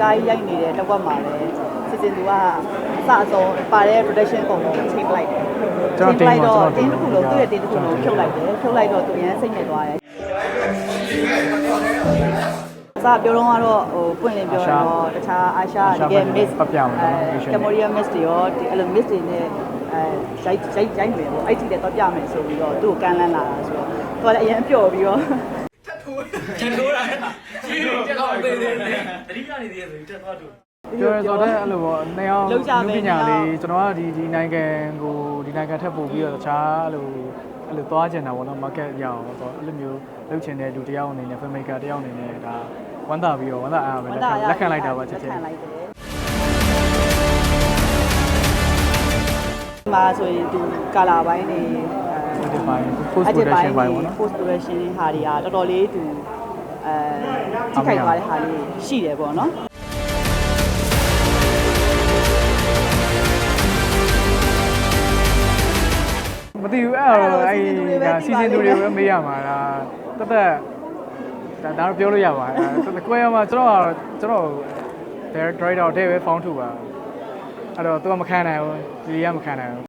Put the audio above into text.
ကားကြီးရိုက်နေတဲ့တစ်ဝက်မှာလည်းစီစဉ်သူကအစအဆုံးပါတဲ့ production ပုံကိုချိန်ပလိုက်တယ်ကျွန်တော်တင်ပါတော့ကျွန်တော်တင်တင်းတစ်ခုလုံးသူ့ရဲ့တင်းတစ်ခုလုံးဖြုတ်လိုက်တယ်ဖြုတ်လိုက်တော့သူရမ်းစိတ်နေသွားတယ်အစားပြောတော့ကတော့ဟိုပွင့်လင်းပြောရတော့တခြားအာရှတကယ် miss ပတ်ပြမယ်နော်ကမ္ဘောဒီးယား miss တွေရောဒီအဲ့လို miss တွေနဲ့အဲရိုက်ရိုက်ရိုက်မယ်ပေါ့အဲ့ဒီတည်းတော့ပြမယ်ဆိုပြီးတော့သူ့ကိုကမ်းလန်းလာတာဆိုတော့သူကလည်းအရင်ပျော်ပြီးတော့ကျန်ထိုးတာကြီးကျတော့သေးသေးသေး တတိကနေသေးတယ်ဆိုတက်သွားတူပြောရဆိုတော့အဲ့လိုပေါ့နေအောင်လောက်ကြမယ်ပညာနေအောင်လေးကျွန်တော်ကဒီဒီနိုင်ငံကိုဒီနိုင်ငံထပ်ပို့ပြီးတော့တခြားအဲ့လိုအဲ့လိုသွားကျင်တာပေါ့နော် market ရအောင်ဆိုတော့အဲ့လိုမျိုးလုပ်ချင်တဲ့လူတစ်ယောက်အနေနဲ့ filmmaker တစ်ယောက်အနေနဲ့ဒါဝမ်းသာပြီးတော့ဝမ်းသာအားပဲလက်ခံလက်ခံလိုက်တာပါချက်ချင်းလက်ခံလိုက်တယ်ဒီမှာဆိုရင်ဒီကာလာပိုင်းနေဒီပိုင်း post production ပိုင်းပေါ့နော် post production ဟာတွေကတော်တော်လေးသူအဲ ထိခိုက်သွားတဲ့ဟာလေးရှိတယ်ပေါ့နော်မသိဘူးအဲ့တော့အဲ့ဒါစီစဉ်သူတွေပဲမေးရမှာလားတသက်ဒါဒါတော့ပြောလို့ရပါတယ်တကွဲရမှာကျွန်တော်ကျွန်တော် director တဲ့ပဲ found ထူပါအဲ့တော့သူကမခံနိုင်ဘူးဒီကမခံနိုင်ဘူး